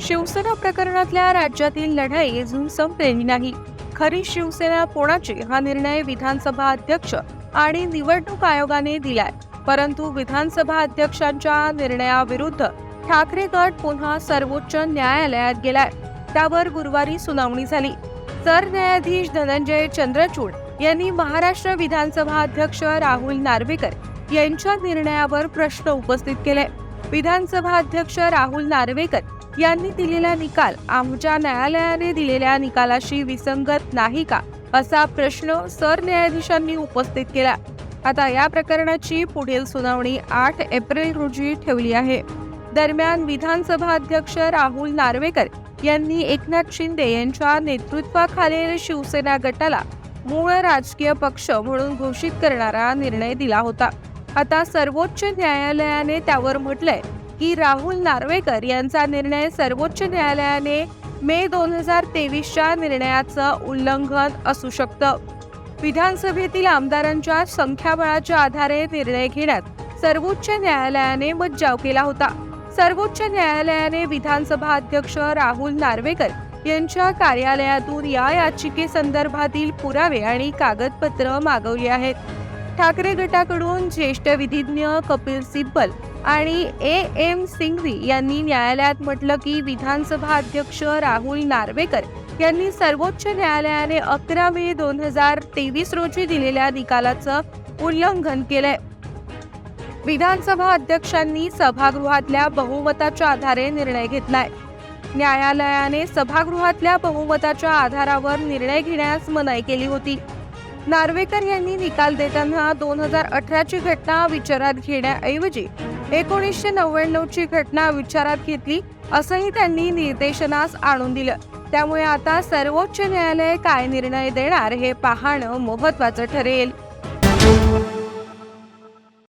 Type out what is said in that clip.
शिवसेना प्रकरणातल्या राज्यातील लढाई अजून संपलेली नाही. खरी शिवसेना कोणाची हा निर्णय विधानसभा अध्यक्ष आणि निवडणूक आयोगाने दिलाय. परंतु विधानसभा अध्यक्षांच्या निर्णयाविरुद्ध ठाकरे गट पुन्हा सर्वोच्च न्यायालयात गेलाय. त्यावर गुरुवारी सुनावणी झाली. सरन्यायाधीश धनंजय चंद्रचूड यांनी महाराष्ट्र विधानसभा अध्यक्ष राहुल नार्वेकर यांच्या निर्णयावर प्रश्न उपस्थित केले. विधानसभा अध्यक्ष राहुल नार्वेकर यांनी दिलेला निकाल आमच्या न्यायालयाने दिलेल्या निकालाशी विसंगत नाही का असा प्रश्न सरन्यायाधीशांनी उपस्थित केला. आता या प्रकरणाची पुढील सुनावणी आठ एप्रिल रोजी ठेवली आहे. दरम्यान विधानसभा अध्यक्ष राहुल नार्वेकर यांनी एकनाथ शिंदे यांच्या नेतृत्वाखालील शिवसेना गटाला मूळ राजकीय पक्ष म्हणून घोषित करणारा निर्णय दिला होता. आता सर्वोच्च न्यायालयाने त्यावर म्हटलंय की राहुल नार्वेकर यांचा निर्णय सर्वोच्च न्यायालयाने मे दोन हजार तेवीसच्या निर्णयाचं उल्लंघन असू शकतं. विधानसभेतील आमदारांच्या संख्याबळाच्या आधारे निर्णय घेण्यात सर्वोच्च न्यायालयाने मज्जाव केला होता. सर्वोच्च न्यायालयाने विधानसभा अध्यक्ष राहुल नार्वेकर यांच्या कार्यालयातून या याचिकेसंदर्भातील पुरावे आणि कागदपत्र मागवली आहेत. ठाकरे गटाकडून ज्येष्ठ विधिज्ञ कपिल सिब्बल आणि ए एम सिंघवी यांनी न्यायालयात म्हटलं की विधानसभा अध्यक्ष राहुल नार्वेकर यांनी सर्वोच्च न्यायालयाने अकरा मे दोन हजार तेवीस रोजी दिलेल्या निकालाचं उल्लंघन केलंय. विधानसभा अध्यक्षांनी सभागृहातल्या बहुमताच्या आधारे निर्णय घेतलाय. न्यायालयाने सभागृहातल्या बहुमताच्या आधारावर निर्णय घेण्यास मनाई केली होती. नार्वेकर यांनी निकाल देताना दोन हजार अठराची घटना विचारात घेण्याऐवजी एकोणीसशे नव्याण्णवची घटना विचारात घेतली असंही त्यांनी निर्देशनास आणून दिलं. त्यामुळे आता सर्वोच्च न्यायालय काय निर्णय देणार हे पाहणं महत्वाचं ठरेल.